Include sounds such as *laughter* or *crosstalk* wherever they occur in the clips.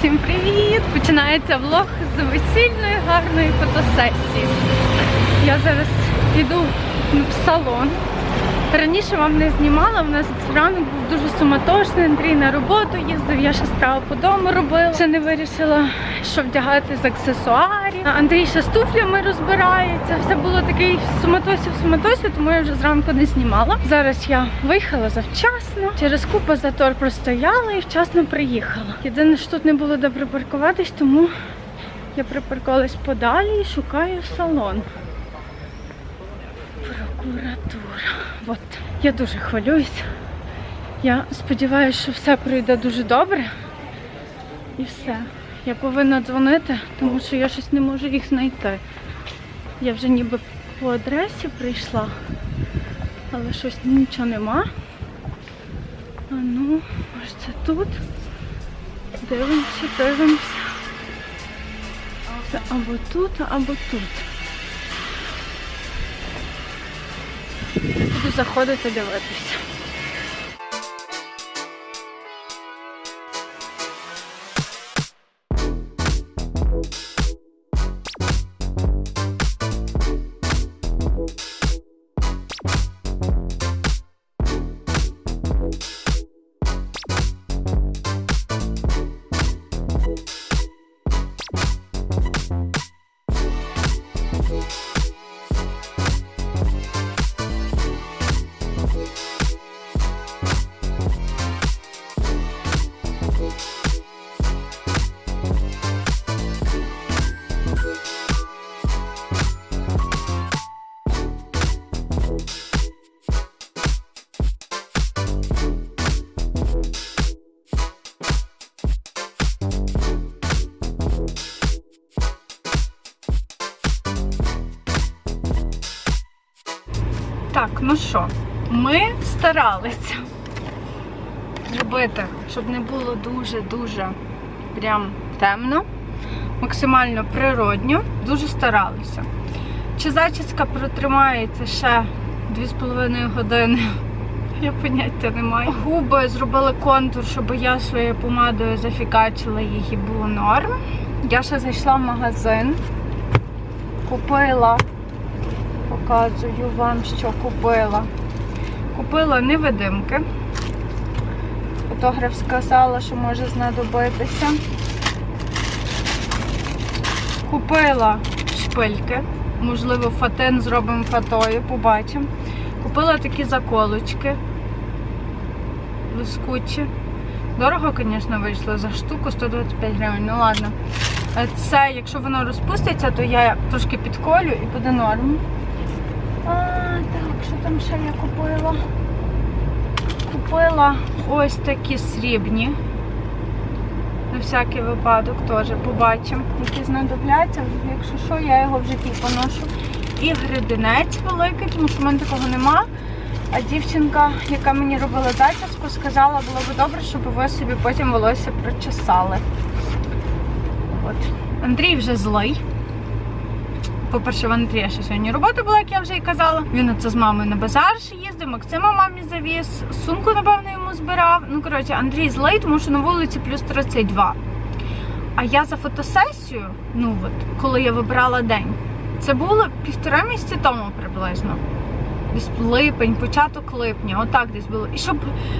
Всім привіт! Починається влог з весільної гарної фотосесії. Я зараз йду в салон. Раніше вам не знімала, у нас ранок був дуже суматошний, Андрій на роботу їздив, я ще справу по дому робила. Ще не вирішила, що вдягати з аксесуарів. Андрій ще з туфлями розбирається. Все було такий в суматосі, в суматосі, тому я вже зранку не знімала. Зараз я виїхала завчасно, через купу затор простояла і вчасно приїхала. Єдине, що тут не було де припаркуватись, тому я припаркувалась подалі і шукаю салон. Прокуратура. От. Я дуже хвилююся. Я сподіваюся, що все пройде дуже добре. І все. Я повинна дзвонити, тому що я щось не можу їх знайти. Я вже ніби по адресі прийшла, але щось нічого нема. А ну, може це тут? Дивимося, дивимося. Це або тут, або тут. Заходити дивитися. Старалися зробити, щоб не було дуже-дуже прям темно, максимально природньо, дуже старалися. Чи зачіска протримається ще 2,5 години? *laughs* Я поняття не маю. Губи зробили контур, щоб я своєю помадою зафікачила їх і було норм. Я ще зайшла в магазин, купила Показую вам, що купила. Купила невидимки. Фотограф сказала, що може знадобитися. Купила шпильки. Можливо, фатин зробимо фатою, побачимо. Купила такі заколочки. Блискучі. Дорого, звісно, вийшло за штуку 125 гривень. Ну ладно. Це, якщо воно розпуститься, то я трошки підколю і буде норм. А, так, що там ще я купила? Купила ось такі срібні. На всякий випадок теж побачимо, які знадобляться. Якщо що, я його в житті поношу. І гридинець великий, тому що в мене такого нема. А дівчинка, яка мені робила зачіску, сказала, було б добре, щоб ви собі потім волосся причесали. От. Андрій вже злий. По-перше, в Андрія ще сьогодні робота була, як я вже і казала. Він оце з мамою на базар ще їздив, Максима мамі завіз, сумку, напевно, йому збирав. Ну, коротше, Андрій злий, тому що на вулиці плюс 32. А я за фотосесію, ну от, коли я вибирала день, це було півтора місяці тому приблизно. Десь липень, початок липня, отак десь було. І щоб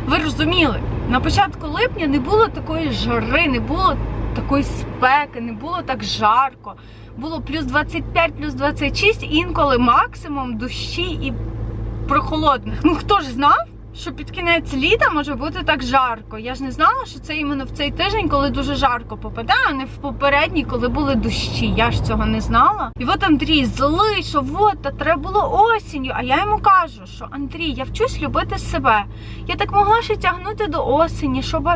ви розуміли, на початку липня не було такої жари, не було такої спеки, не було так жарко. Було плюс 25, плюс 26, інколи максимум дощі і прохолодно. Ну хто ж знав, що під кінець літа може бути так жарко? Я ж не знала, що це іменно в цей тиждень, коли дуже жарко попаде, а не в попередній, коли були дощі. Я ж цього не знала. І от Андрій злий, що от, та треба було осінню. А я йому кажу, що Андрій, я вчусь любити себе. Я так могла ще тягнути до осені, щоб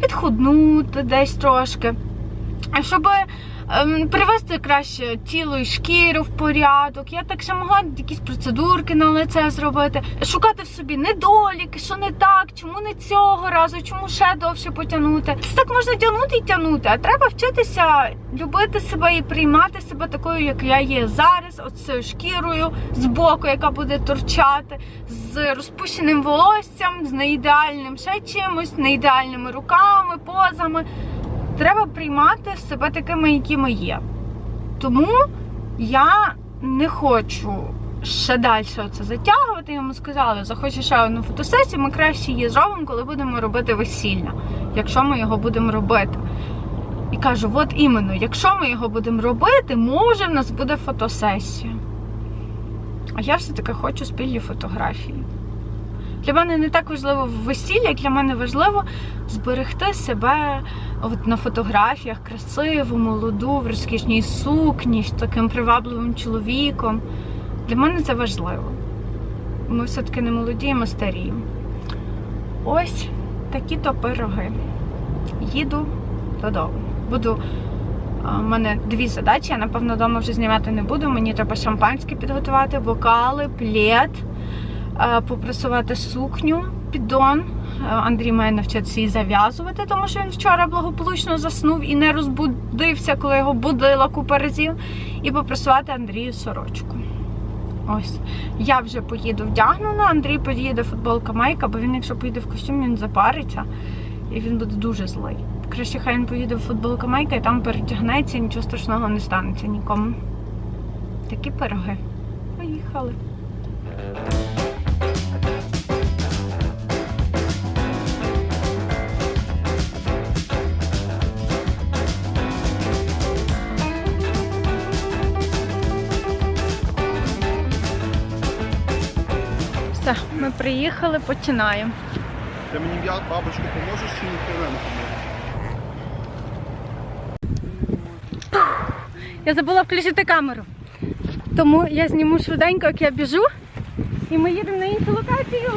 підхуднути десь трошки. А щоб привести краще тіло і шкіру в порядок. Я так ще могла якісь процедурки на лице зробити, шукати в собі недоліки, що не так, чому не цього разу, чому ще довше потягнути. Це так можна тягнути і тягнути, а треба вчитися любити себе і приймати себе такою, як я є зараз, от цією шкірою з боку, яка буде торчати, з розпущеним волоссям, з неідеальним ще чимось, неідеальними руками, позами. Треба приймати себе такими, якими є. Тому я не хочу ще далі це затягувати. Йому сказали, захочеш ще одну фотосесію, ми краще її зробимо, коли будемо робити весілля, якщо ми його будемо робити. І кажу, от іменно, якщо ми його будемо робити, може в нас буде фотосесія. А я все-таки хочу спільні фотографії. Для мене не так важливо весілля, як для мене важливо зберегти себе от на фотографіях красиву, молоду, в розкішній сукні, з таким привабливим чоловіком. Для мене це важливо. Ми все-таки не молоді, ми старі. Ось такі то пироги. Їду додому. Буду. У мене дві задачі. Я, напевно, вдома вже знімати не буду. Мені треба шампанське підготувати, бокали, плед, е, попрасувати сукню, піддон. Е, Андрій має навчитися її зав'язувати, тому що він вчора благополучно заснув і не розбудився, коли його будила купа разів. І попрасувати Андрію сорочку. Ось. Я вже поїду вдягнена, Андрій поїде футболка майка, бо він, якщо поїде в костюм, він запариться і він буде дуже злий. Краще хай він поїде в футболка майка і там перетягнеться, нічого страшного не станеться нікому. Такі пироги. Поїхали. Все, ми приїхали, починаємо. Ти мені я бабочку поможеш чи ніхто не? Я забула включити камеру. Тому я зніму швиденько, як я біжу, і ми їдемо на іншу локацію.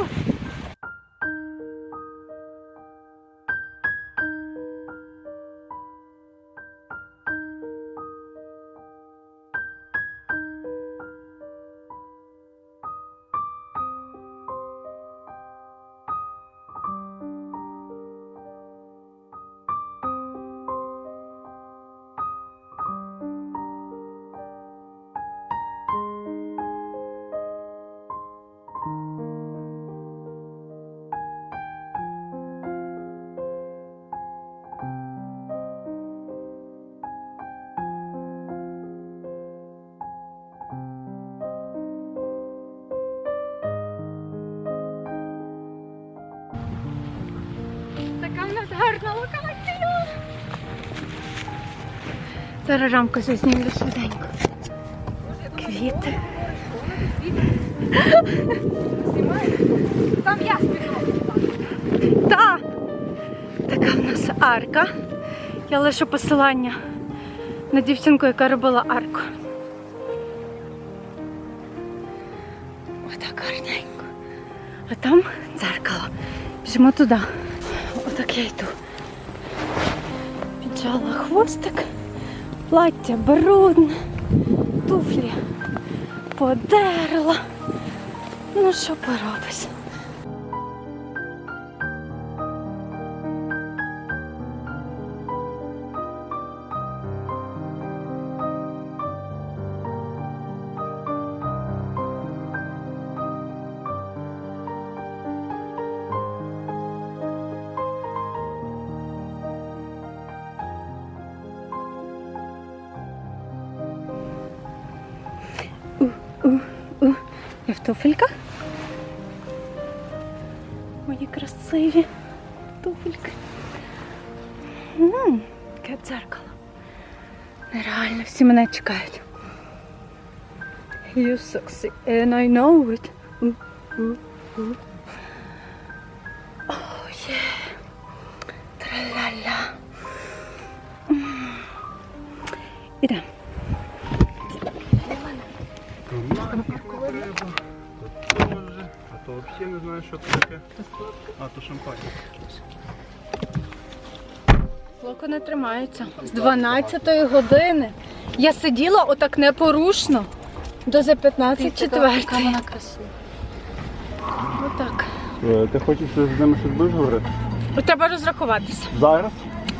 Зараз рамку зазнімлю швиденько. Квіти. Там я спільно. Та! Така в нас арка. Я лишу посилання на дівчинку, яка робила арку. Отак гарненько. А там дзеркало. Біжимо туди. Отак я йду. Піджала хвостик, плаття брудне, туфлі подерла. Ну що поробиш? Туфельках. Мої красиві туфельки. Яке дзеркало. Нереально, всі мене чекають. You sexy, and I know it. Локо не тримається. З 12 години. Я сиділа отак непорушно до за 15 четвертої. вона красива. Отак. Е, Ти хочеш з ними щось будеш говорити? Треба розрахуватися. Зараз?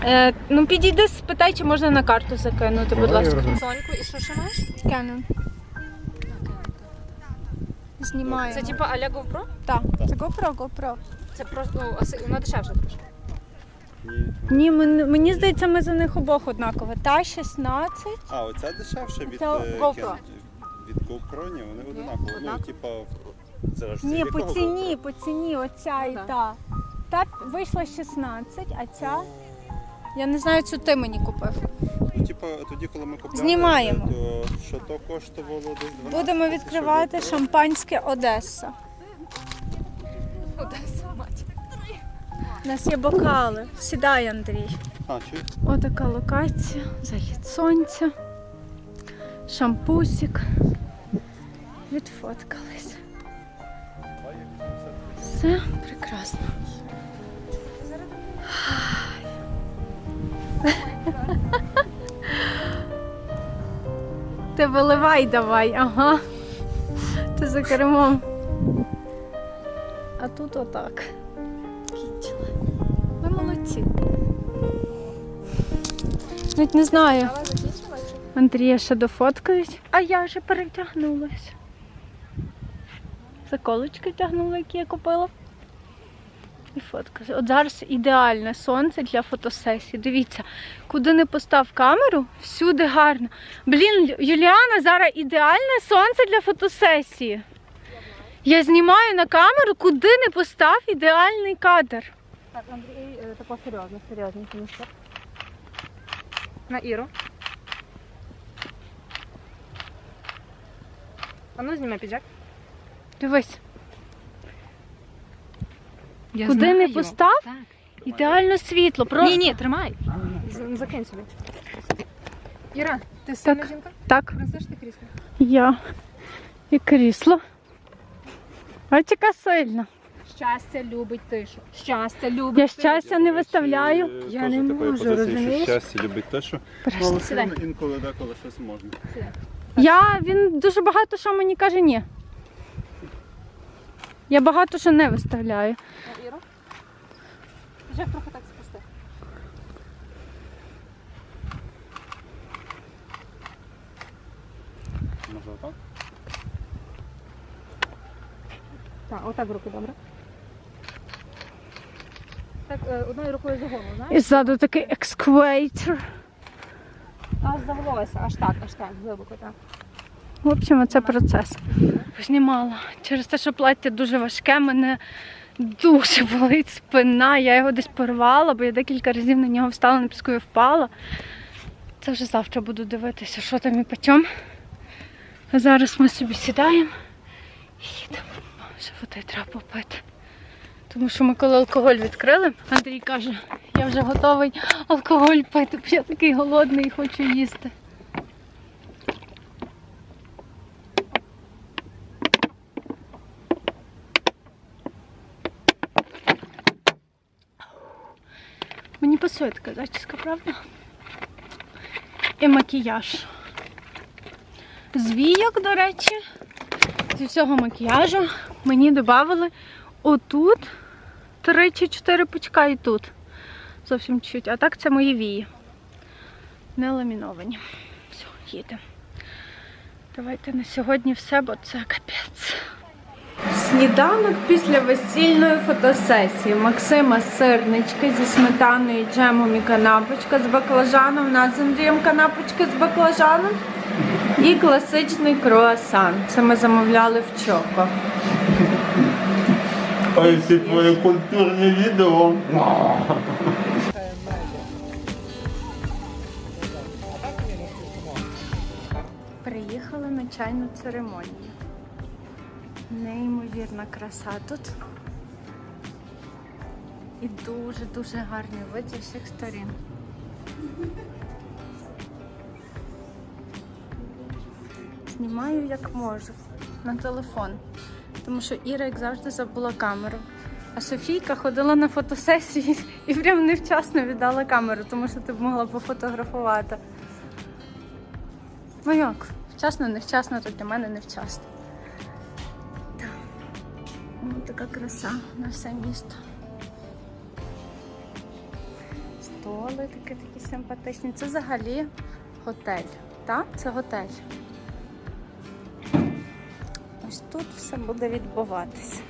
Е, ну підійди, спитай, чи можна на карту закинути, будь ласка. Соньку і що ще маєш? Canon. Знімаємо. Це типу аля GoPro? Так, це GoPro, GoPro. Це просто, ну, а си- вона дешевша трошки. Ні. Ні, мен- мені здається, ми за них обох однаково. Та 16. А, оця дешевше від, Це е, GoPro. Від GoPro, ні, вони одинаково. Ну, однаково? типа, це ж Ні, по якого ціні, GoPro? по ціні, оця і Так. та. Та вийшла 16, а ця. Я не знаю, цю ти мені купив. Ну, типа, тоді, коли ми купляли, Знімаємо. то що то коштувало десь 12 Будемо тисяч, відкривати GoPro шампанське Одеса. Одеса. У нас є бокали. Сідай, Андрій. А? Отака локація, захід сонця, шампусик. Відфоткались. Все прекрасно. Ти виливай давай, ага. Ти за кермом. А тут отак. Кінчили. Ви молодці. Навіть не знаю. Андрія ще дофоткають, а я вже перетягнулася. Заколочки втягнула, які я купила. І фоткаю. От зараз ідеальне сонце для фотосесії. Дивіться, куди не постав камеру, всюди гарно. Блін, Юліана, зараз ідеальне сонце для фотосесії. Я знімаю на камеру, куди не постав ідеальний кадр. Так, Андрій, е, тако серйозно, серйозно. На Іру. А ну знімай піджак. Дивись, Я куди не постав, Так. ідеально світло. Просто Ні, ні, тримай. З- Закинь собі. Іра, ти сильна жінка? так. Принесеш ти крісло? Я і крісло. Ось яка сильна. Щастя любить тишу. Щастя любить Я тишу. щастя не виставляю. Я не можу, розумієш? Що щастя любить тишу. ну, але все одно інколи деколи щось можна. Я він дуже багато що мені каже ні. Я багато що не виставляю. Іру. Піджак трохи так спусти. Може отак? Так, отак руки, добре. Так, е, одною рукою за голову, знаєш? І ззаду такий ексквейтор. Аж за волосся, аж так, аж так, глибоко, так. В общем, це процес. Знімала. Через те, що плаття дуже важке, мене дуже *laughs* болить спина. Я його десь порвала, бо я декілька разів на нього встала на піску і впала. Це вже завтра буду дивитися, що там і почем. А зараз ми собі сідаємо і їдемо. Ще води треба попити. Тому що ми коли алкоголь відкрили, Андрій каже, я вже готовий алкоголь пити, бо я такий голодний і хочу їсти. Мені пасує така зачіска, правда? І макіяж. З війок, до речі, зі всього макіяжу мені додали отут три чи чотири пучка і тут. Зовсім чуть. А так це мої вії. Не ламіновані. Все, їдемо. Давайте на сьогодні все, бо це капець. Сніданок після весільної фотосесії. Максима сирнички зі сметаною, джемом і канапочка з баклажаном. У нас з Андрієм канапочки з баклажаном. І класичний круасан. Це ми замовляли в Чоко. Ой, ці твої культурні відео. Приїхали на чайну церемонію. Неймовірна краса тут. І дуже-дуже гарний вид зі всіх сторін. Знімаю як можу на телефон. Тому що Іра, як завжди, забула камеру. А Софійка ходила на фотосесії *laughs* і прям невчасно віддала камеру, тому що ти б могла пофотографувати. Ну як? Вчасно, невчасно, то для мене невчасно. Так. Ось така краса на все місто. Столи такі такі симпатичні. Це взагалі готель. Так? Це готель. Ось тут все буде відбуватися.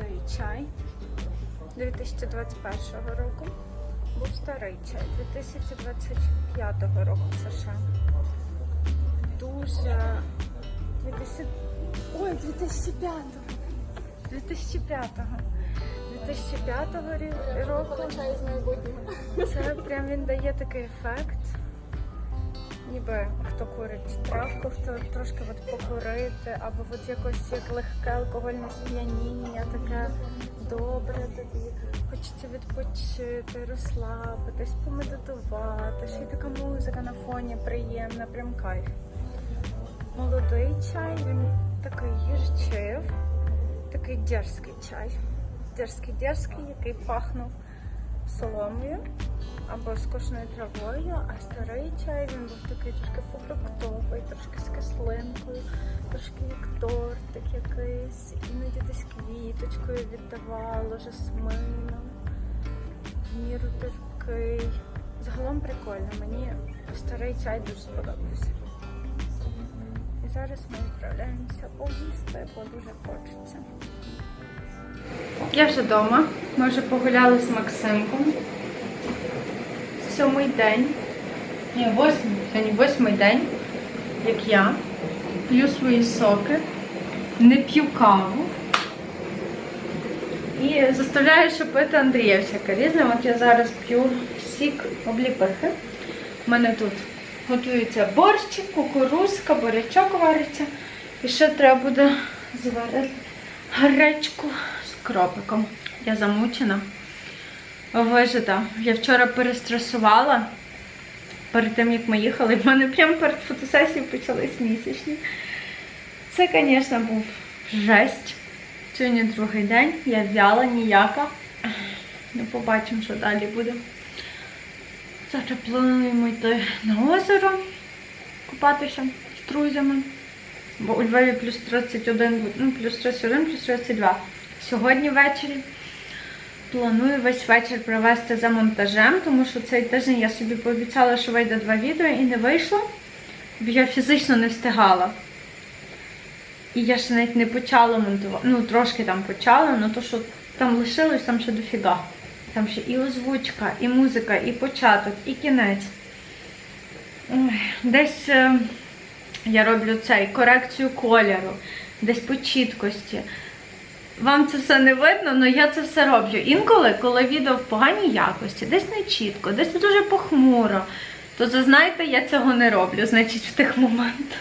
Був чай 2021 року. Був старий чай 2025 року США. Дуже 2000... Ой, 2005 2005 2005 рі- року. Це прям він дає такий ефект. Ніби хто курить травку, хто трошки от покурити, або от якось як легке алкогольне сп'яніння, таке добре тобі. Хочеться відпочити, розслабитись, помедитувати. Ще й така музика на фоні приємна, прям кайф. Молодий чай, він такий гірчив, такий дерзкий чай. Дерзкий, дерзкий, який пахнув соломою або скошеною травою, а старий чай він був такий трошки фруктовий, трошки з кислинкою, трошки як тортик якийсь, іноді десь квіточкою віддавало, жасмином, в міру терпкий. Загалом прикольно, мені старий чай дуже сподобався. І зараз ми відправляємося поїсти, бо дуже хочеться. Я вже вдома. Ми вже погуляли з Максимком. Сьомий день. Ні, восьмий. Сьогодні восьмий день, як я. П'ю свої соки, не п'ю каву. І заставляю, пити Андрія всяке різне. От я зараз п'ю сік обліпихи. У мене тут готується борщик, кукурузка, бурячок вариться. І ще треба буде зварити гречку кропиком. Я замучена. Вижита. Я вчора перестресувала перед тим, як ми їхали. В мене прямо перед фотосесією почались місячні. Це, звісно, був жесть. Сьогодні другий день, я в'яла ніяка. Ну, побачимо, що далі буде. Завтра плануємо йти на озеро, купатися з друзями. Бо у Львові плюс 31, ну, плюс 31, плюс 32. Сьогодні ввечері планую весь вечір провести за монтажем, тому що цей тиждень я собі пообіцяла, що вийде два відео і не вийшло, бо я фізично не встигала. І я ще навіть не почала монтувати. Ну, трошки там почала, але то, що там лишилось, там ще дофіга. Там ще і озвучка, і музика, і початок, і кінець. Десь е, я роблю цей корекцію кольору, десь по чіткості. Вам це все не видно, але я це все роблю. Інколи, коли відео в поганій якості, десь не чітко, десь дуже похмуро, то зазнайте, я цього не роблю, значить, в тих моментах.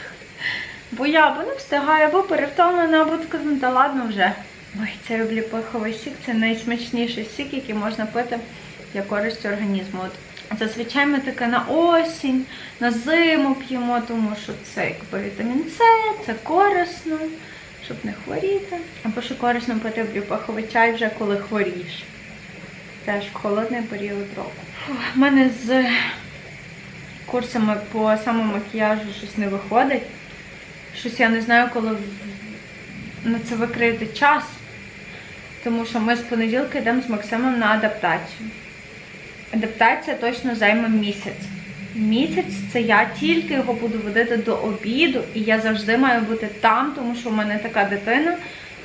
Бо я або не встигаю, або перевтомлена, або така, ну та ладно вже. Ой, цей обліпиховий сік це найсмачніший сік, який можна пити для користі організму. От зазвичай ми таке на осінь, на зиму п'ємо, тому що це якби вітамін С, це корисно, щоб не хворіти. Або що корисно пити обліпиховий чай вже коли хворієш. Теж в холодний період року. В мене з курсами по самомакіяжу щось не виходить. Щось я не знаю, коли на це викрити час. Тому що ми з понеділка йдемо з Максимом на адаптацію. Адаптація точно займе місяць. Місяць це я тільки його буду водити до обіду, і я завжди маю бути там, тому що в мене така дитина,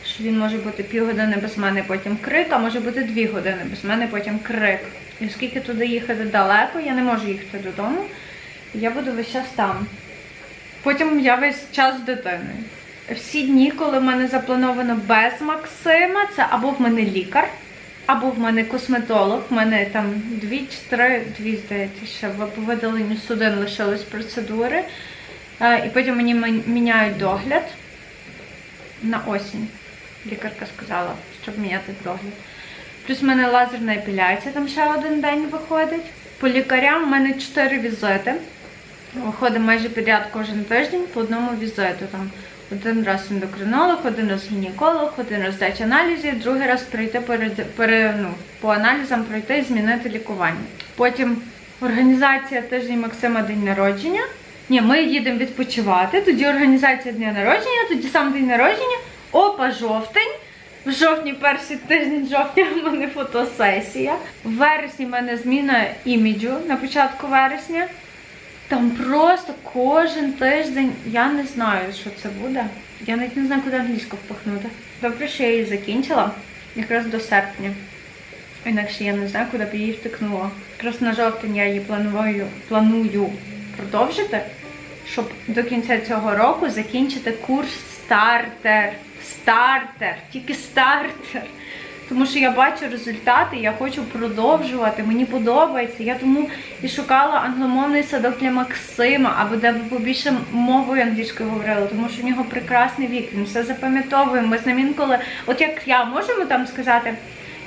що він може бути півгодини без мене, потім крик, а може бути дві години без мене, потім крик. І оскільки туди їхати далеко, я не можу їхати додому, я буду весь час там. Потім я весь час з дитиною. Всі дні, коли в мене заплановано без Максима, це або в мене лікар, або в мене косметолог. В мене там дві чи три, дві, здається, ще в- видаленню судин лишились процедури. Е, І потім мені міняють догляд на осінь. Лікарка сказала, щоб міняти догляд. Плюс в мене лазерна епіляція, там ще один день виходить. По лікарям в мене чотири візити. Виходимо майже підряд кожен тиждень по одному візиту. Там один раз ендокринолог, один раз гінеколог, один раз здача аналізів, другий раз прийти перед, пере, ну, по аналізам пройти і змінити лікування. Потім організація тиждень Максима день народження. Ні, ми їдемо відпочивати, тоді організація дня народження, тоді сам день народження. Опа, жовтень. В жовтні, перший тиждень жовтня, в мене фотосесія. В вересні в мене зміна іміджу на початку вересня. Там просто кожен тиждень, я не знаю, що це буде. Я навіть не знаю, куди англійську впихнути. Добре, що я її закінчила якраз до серпня. Інакше я не знаю, куди б її втикнула. Якраз на жовтень я її планую, планую продовжити, щоб до кінця цього року закінчити курс стартер. Стартер, тільки стартер. Тому що я бачу результати, я хочу продовжувати. Мені подобається. Я тому і шукала англомовний садок для Максима, або де б побільше мовою англійською говорили, тому що в нього прекрасний вік, він все запам'ятовує. Ми з ним інколи, от як я можемо там сказати.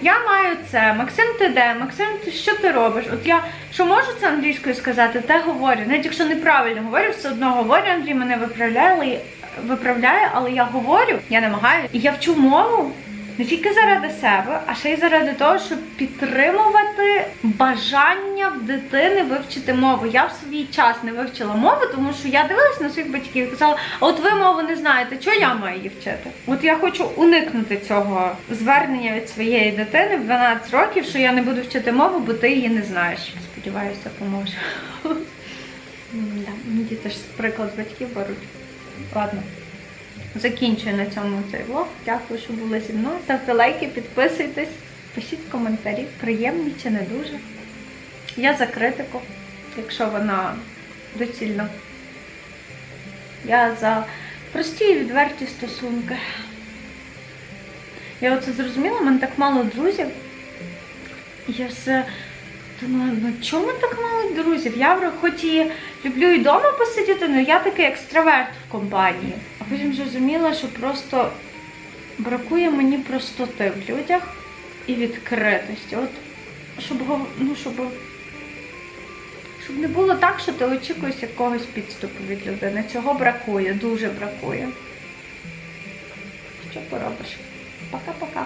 Я маю це, Максим, ти де? Максим, ти що ти робиш? От я що можу це англійською сказати, те говорю. Навіть якщо неправильно говорю, все одно говорю, Андрій мене виправляє, виправляє, але я говорю, я намагаюся. І я вчу мову не тільки заради себе, а ще й заради того, щоб підтримувати бажання в дитини вивчити мову. Я в свій час не вивчила мову, тому що я дивилась на своїх батьків і казала, а от ви мову не знаєте, чого я маю її вчити? От я хочу уникнути цього звернення від своєї дитини в 12 років, що я не буду вчити мову, бо ти її не знаєш. Сподіваюся, поможе. Ну, Діти ж приклад батьків беруть. Ладно. Закінчую на цьому цей влог. Дякую, що були зі мною. Ставте лайки, підписуйтесь, пишіть коментарі, приємні чи не дуже. Я за критику, якщо вона доцільна. Я за прості і відверті стосунки. Я оце зрозуміла, в мене так мало друзів. Я все думаю, ну чому так мало друзів? Я хоч і люблю і вдома посидіти, але я такий екстраверт в компанії. А потім зрозуміла, що просто бракує мені простоти в людях і відкритості. От щоб ну, щоб, щоб не було так, що ти очікуєш якогось підступу від людини. Цього бракує, дуже бракує. Що поробиш? Пока-пока.